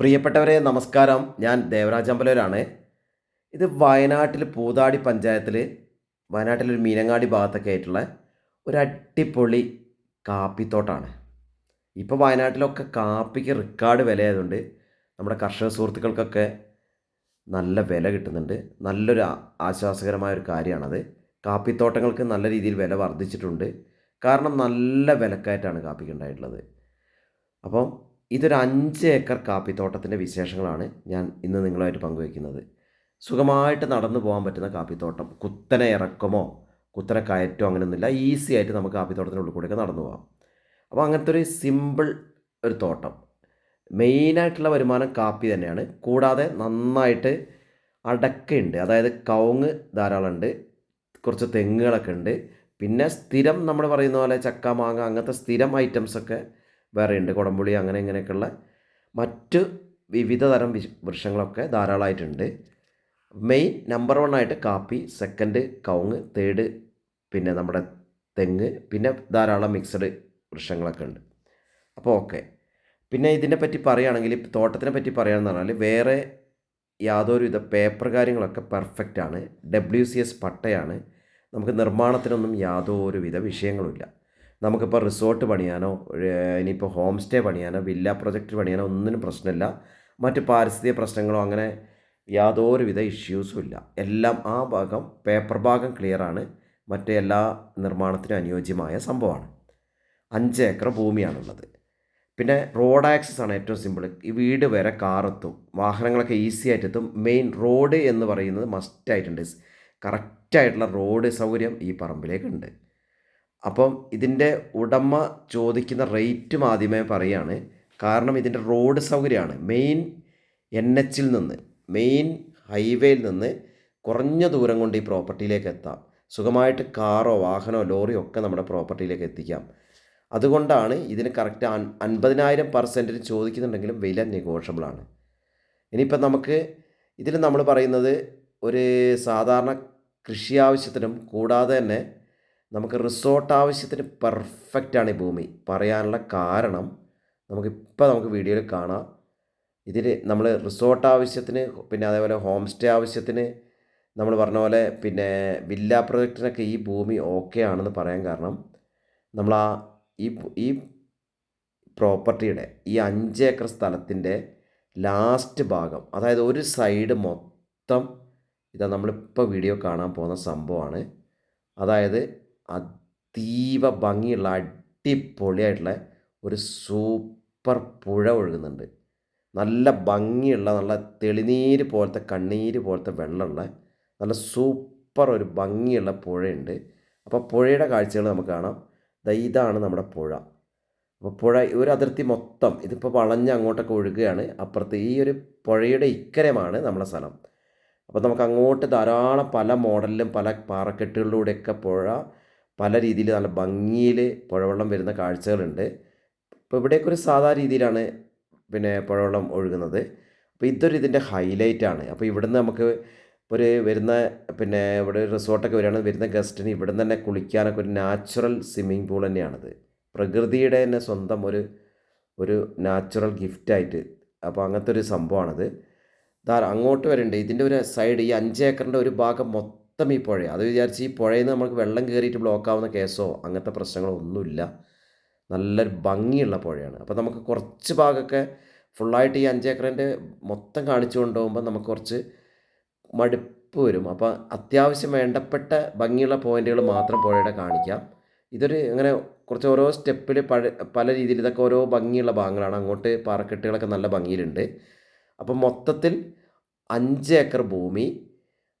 പ്രിയപ്പെട്ടവരെ നമസ്കാരം. ഞാൻ ദേവരാജ് അമ്പലൂരാണ് ഇത് വയനാട്ടിൽ പൂതാടി പഞ്ചായത്തിൽ വയനാട്ടിലൊരു മീനങ്ങാടി ഭാഗത്തൊക്കെ ആയിട്ടുള്ള ഒരു അടിപൊളി കാപ്പിത്തോട്ടാണ്. ഇപ്പോൾ വയനാട്ടിലൊക്കെ കാപ്പിക്ക് റെക്കോർഡ് വിലയായതുകൊണ്ട് നമ്മുടെ കർഷക സുഹൃത്തുക്കൾക്കൊക്കെ നല്ല വില കിട്ടുന്നുണ്ട്. നല്ലൊരു ആശ്വാസകരമായ ഒരു കാര്യമാണത്. കാപ്പിത്തോട്ടങ്ങൾക്ക് നല്ല രീതിയിൽ വില വർദ്ധിച്ചിട്ടുണ്ട്. കാരണം നല്ല വിലക്കയറ്റാണ് കാപ്പിക്ക് ഉണ്ടായിട്ടുള്ളത്. അപ്പം ഇതൊരു അഞ്ച് ഏക്കർ കാപ്പിത്തോട്ടത്തിന്റെ വിശേഷങ്ങളാണ് ഞാൻ ഇന്ന് നിങ്ങളുമായിട്ട് പങ്കുവയ്ക്കുന്നത്. സുഖമായിട്ട് നടന്നു പോകാൻ പറ്റുന്ന കാപ്പിത്തോട്ടം കുത്തനെ ഇറക്കമോ കുത്തനെ കയറ്റമോ അങ്ങനെയൊന്നുമില്ല. ഈസി ആയിട്ട് നമുക്ക് കാപ്പിത്തോട്ടത്തിന്റെ ഉള്ളിൽ കൂടെയൊക്കെ നടന്നു പോകാം. അപ്പോൾ അങ്ങനത്തെ ഒരു സിമ്പിൾ ഒരു തോട്ടം. മെയിനായിട്ടുള്ള വരുമാനം കാപ്പി തന്നെയാണ്. കൂടാതെ നന്നായിട്ട് അടക്കയുണ്ട്. അതായത് കവുങ്ങ് ധാരാളം ഉണ്ട് കുറച്ച് തെങ്ങുകളൊക്കെ ഉണ്ട്. പിന്നെ സ്ഥിരം നമ്മൾ പറയുന്ന പോലെ ചക്ക മാങ്ങ അങ്ങനത്തെ സ്ഥിരം ഐറ്റംസൊക്കെ വേറെ ഉണ്ട് കുടംപുളി അങ്ങനെ ഇങ്ങനെയൊക്കെയുള്ള മറ്റ് വിവിധ തരം വൃക്ഷങ്ങളൊക്കെ ധാരാളമായിട്ടുണ്ട് മെയിൻ നമ്പർ വൺ ആയിട്ട് കാപ്പി സെക്കൻഡ് കവുങ്ങ് തേർഡ് പിന്നെ നമ്മുടെ തെങ്ങ് പിന്നെ ധാരാളം മിക്സഡ് വൃക്ഷങ്ങളൊക്കെ ഉണ്ട്. അപ്പോൾ ഓക്കെ. പിന്നെ ഇതിനെ പറ്റി പറയുകയാണെങ്കിൽ തോട്ടത്തിനെ പറ്റി പറയുകയാണെന്ന് പറഞ്ഞാൽ വേറെ യാതൊരുവിധ പേപ്പർ കാര്യങ്ങളൊക്കെ പെർഫെക്റ്റ് ആണ്. ഡബ്ല്യു സി എസ് പട്ടയാണ്. നമുക്ക് നിർമ്മാണത്തിനൊന്നും യാതൊരുവിധ വിഷയങ്ങളുമില്ല നമുക്കിപ്പോൾ റിസോർട്ട് പണിയാനോ ഇനിയിപ്പോൾ ഹോം സ്റ്റേ പണിയാനോ വില്ല പ്രൊജക്റ്റ് പണിയാനോ ഒന്നിനും പ്രശ്നമില്ല. മറ്റ് പാരിസ്ഥിതിക പ്രശ്നങ്ങളോ അങ്ങനെ യാതൊരുവിധ ഇഷ്യൂസും ഇല്ല. എല്ലാം ആ ഭാഗം പേപ്പർ ഭാഗം ക്ലിയറാണ് മറ്റേ എല്ലാ നിർമ്മാണത്തിനും അനുയോജ്യമായ സംഭവമാണ്. അഞ്ച് ഏക്കർ ഭൂമിയാണുള്ളത്. പിന്നെ റോഡ് ആക്സസ് ആണ് ഏറ്റവും സിമ്പിൾ ഈ വീട് വരെ കാറെത്തും വാഹനങ്ങളൊക്കെ ഈസി ആയിട്ട് എത്തും. മെയിൻ റോഡ് എന്ന് പറയുന്നത് മസ്റ്റായിട്ടുണ്ട് കറക്റ്റായിട്ടുള്ള റോഡ് സൗകര്യം ഈ പറമ്പിലേക്കുണ്ട്. അപ്പം ഇതിന്റെ ഉടമ ചോദിക്കുന്ന റേറ്റും ആദ്യമേ പറയുകയാണ് കാരണം ഇതിന്റെ റോഡ് സൗകര്യമാണ്. മെയിൻ എൻ എച്ചിൽ നിന്ന് മെയിൻ ഹൈവേയിൽ നിന്ന് കുറഞ്ഞ ദൂരം കൊണ്ട് ഈ പ്രോപ്പർട്ടിയിലേക്ക് എത്താം. സുഖമായിട്ട് കാറോ വാഹനമോ ലോറിയോ ഒക്കെ നമ്മുടെ പ്രോപ്പർട്ടിയിലേക്ക് എത്തിക്കാം. അതുകൊണ്ടാണ് ഇതിന് കറക്റ്റ് അൻ അൻപതിനായിരം പെർസെന്റിന് ചോദിക്കുന്നുണ്ടെങ്കിലും വില നെഗോഷ്യബിളാണ് ഇനിയിപ്പം നമുക്ക് ഇതിൽ നമ്മൾ പറയുന്നത് ഒരു സാധാരണ കൃഷി ആവശ്യത്തിനും കൂടാതെ തന്നെ നമുക്ക് റിസോർട്ട് ആവശ്യത്തിന് പെർഫെക്റ്റാണ് ഈ ഭൂമി. പറയാനുള്ള കാരണം നമുക്കിപ്പോൾ നമുക്ക് വീഡിയോയിൽ കാണാം. ഇതിൽ നമ്മൾ റിസോർട്ട് ആവശ്യത്തിന് പിന്നെ അതേപോലെ ഹോം സ്റ്റേ ആവശ്യത്തിന് നമ്മൾ പറഞ്ഞ പോലെ പിന്നെ വില്ല പ്രൊജക്റ്റിനൊക്കെ ഈ ഭൂമി ഓക്കെ ആണെന്ന് പറയാൻ കാരണം നമ്മൾ ആ ഈ ഈ പ്രോപ്പർട്ടിയുടെ ഈ അഞ്ച് ഏക്കർ സ്ഥലത്തിന്റെ ലാസ്റ്റ് ഭാഗം അതായത് ഒരു സൈഡ് മൊത്തം ഇതാ നമ്മളിപ്പോൾ വീഡിയോ കാണാൻ പോകുന്ന സംഭവമാണ് അതായത് അതീവ ഭംഗിയുള്ള അടിപൊളിയായിട്ടുള്ള ഒരു സൂപ്പർ പുഴ ഒഴുകുന്നുണ്ട്. നല്ല ഭംഗിയുള്ള നല്ല തെളിനീര് പോലത്തെ കണ്ണീര് പോലത്തെ വെള്ളമുള്ള നല്ല സൂപ്പർ ഒരു ഭംഗിയുള്ള പുഴയുണ്ട്. അപ്പോൾ പുഴയുടെ കാഴ്ചകൾ നമുക്ക് കാണാം. ദാ ഇതാണ് നമ്മുടെ പുഴ. അപ്പോൾ പുഴ ഒരു അതിർത്തി മൊത്തം ഇതിപ്പോൾ വളഞ്ഞ് അങ്ങോട്ടൊക്കെ ഒഴുകുകയാണ്. അപ്പുറത്ത് ഈ ഒരു പുഴയുടെ ഇക്കരമാണ് നമ്മുടെ സ്ഥലം. അപ്പോൾ നമുക്ക് അങ്ങോട്ട് ധാരാളം പല മോഡലിലും പല പാറക്കെട്ടുകളിലൂടെയൊക്കെ പുഴ പല രീതിയിൽ നല്ല ഭംഗിയിൽ പുഴവെള്ളം വരുന്ന കാഴ്ചകളുണ്ട്. ഇപ്പോൾ ഇവിടെയൊക്കെ ഒരു സാധാ രീതിയിലാണ് പിന്നെ പുഴവെള്ളം ഒഴുകുന്നത്. അപ്പോൾ ഇതൊരു ഇതിന്റെ ഹൈലൈറ്റാണ് അപ്പോൾ ഇവിടുന്ന് നമുക്ക് ഒരു വരുന്ന പിന്നെ ഇവിടെ റിസോർട്ടൊക്കെ വരികയാണ് വരുന്ന ഗസ്റ്റിന് ഇവിടെ തന്നെ കുളിക്കാനൊക്കെ ഒരു നാച്ചുറൽ സ്വിമ്മിംഗ് പൂൾ തന്നെയാണത്. പ്രകൃതിയുടെ തന്നെ സ്വന്തം ഒരു ഒരു നാച്ചുറൽ ഗിഫ്റ്റായിട്ട് അപ്പോൾ അങ്ങനത്തെ ഒരു സംഭവമാണത്. ധാരാ അങ്ങോട്ട് വരണ്ട്. ഇതിന്റെ ഒരു സൈഡ് ഈ അഞ്ച് ഏക്കറിന്റെ ഒരു ഭാഗം മൊത്തം ഈ പുഴ അത് വിചാരിച്ച് ഈ പുഴയിൽ നിന്ന് നമുക്ക് വെള്ളം കയറിയിട്ട് ബ്ലോക്കാവുന്ന കേസോ അങ്ങനത്തെ പ്രശ്നങ്ങളോ ഒന്നുമില്ല. നല്ലൊരു ഭംഗിയുള്ള പുഴയാണ്. അപ്പോൾ നമുക്ക് കുറച്ച് ഭാഗമൊക്കെ ഫുള്ളായിട്ട് ഈ അഞ്ചേക്കറിന്റെ മൊത്തം കാണിച്ചു കൊണ്ടുപോകുമ്പോൾ നമുക്ക് കുറച്ച് മടുപ്പ് വരും. അപ്പോൾ അത്യാവശ്യം വേണ്ടപ്പെട്ട ഭംഗിയുള്ള പോയിന്റുകൾ മാത്രം പുഴയുടെ കാണിക്കാം. ഇതൊരു അങ്ങനെ കുറച്ച് ഓരോ സ്റ്റെപ്പിൽ പല രീതിയിൽ ഇതൊക്കെ ഓരോ ഭംഗിയുള്ള ഭാഗങ്ങളാണ്. അങ്ങോട്ട് പാറക്കെട്ടുകളൊക്കെ നല്ല ഭംഗിയിലുണ്ട്. അപ്പം മൊത്തത്തിൽ അഞ്ച് ഏക്കർ ഭൂമി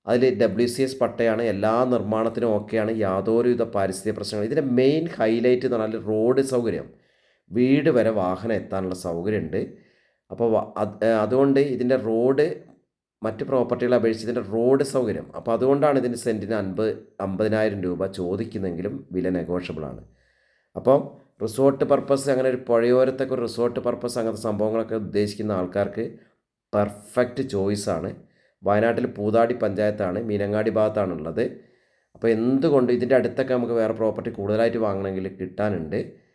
അതിൽ ഡബ്ല്യു സി എസ് പട്ടയാണ് എല്ലാ നിർമ്മാണത്തിനും ഓക്കെയാണ് യാതൊരുവിധ പാരിസ്ഥിതിക പ്രശ്നങ്ങൾ ഇതിന്റെ മെയിൻ ഹൈലൈറ്റ് എന്ന് പറഞ്ഞാൽ റോഡ് സൗകര്യം. വീട് വരെ വാഹനം എത്താനുള്ള സൗകര്യമുണ്ട്. അപ്പോൾ അത് അതുകൊണ്ട് ഇതിന്റെ റോഡ് മറ്റ് പ്രോപ്പർട്ടികളെ അപേക്ഷിച്ച് ഇതിന്റെ റോഡ് സൗകര്യം. അപ്പോൾ അതുകൊണ്ടാണ് ഇതിന്റെ സെന്റിന് അൻപത് അമ്പതിനായിരം രൂപ ചോദിക്കുന്നെങ്കിലും വില നെഗോഷ്യബിളാണ് അപ്പം റിസോർട്ട് പർപ്പസ് അങ്ങനെ ഒരു പുഴയോരത്തൊക്കെ റിസോർട്ട് പർപ്പസ് അങ്ങനത്തെ സംഭവങ്ങളൊക്കെ ഉദ്ദേശിക്കുന്ന ആൾക്കാർക്ക് പെർഫെക്റ്റ് ചോയ്സാണ് വയനാട്ടിൽ പൂതാടി പഞ്ചായത്താണ് മീനങ്ങാടി ഭാഗത്താണുള്ളത്. അപ്പോൾ എന്തുകൊണ്ട് ഇതിന്റെ അടുത്തൊക്കെ നമുക്ക് വേറെ പ്രോപ്പർട്ടി കൂടുതലായിട്ട് വാങ്ങണമെങ്കിൽ കിട്ടാനുണ്ട്.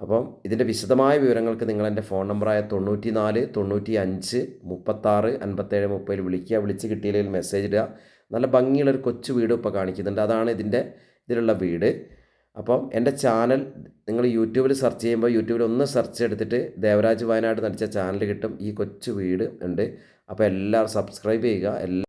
അപ്പം ഇതിന്റെ വിശദമായ വിവരങ്ങൾക്ക് നിങ്ങൾ എന്റെ ഫോൺ നമ്പറായ തൊണ്ണൂറ്റി നാല് തൊണ്ണൂറ്റി അഞ്ച് മുപ്പത്താറ് അൻപത്തേഴ് മുപ്പതിൽ വിളിക്കുക. വിളിച്ച് കിട്ടിയില്ലെങ്കിൽ മെസ്സേജ് ഇടുക. നല്ല ഭംഗിയുള്ളൊരു കൊച്ചു വീട് ഇപ്പോൾ കാണിക്കുന്നുണ്ട്. അതാണ് ഇതിന്റെ ഇതിലുള്ള വീട്. അപ്പം എന്റെ ചാനൽ നിങ്ങൾ യൂട്യൂബിൽ സെർച്ച് ചെയ്യുമ്പോൾ യൂട്യൂബിൽ ഒന്ന് സെർച്ച് എടുത്തിട്ട് ദേവരാജ് വയനാട് നടിച്ച ചാനൽ കിട്ടും. ഈ കൊച്ചു വീട് ഉണ്ട്. അപ്പോൾ എല്ലാവരും സബ്സ്ക്രൈബ് ചെയ്യുക. എല്ലാ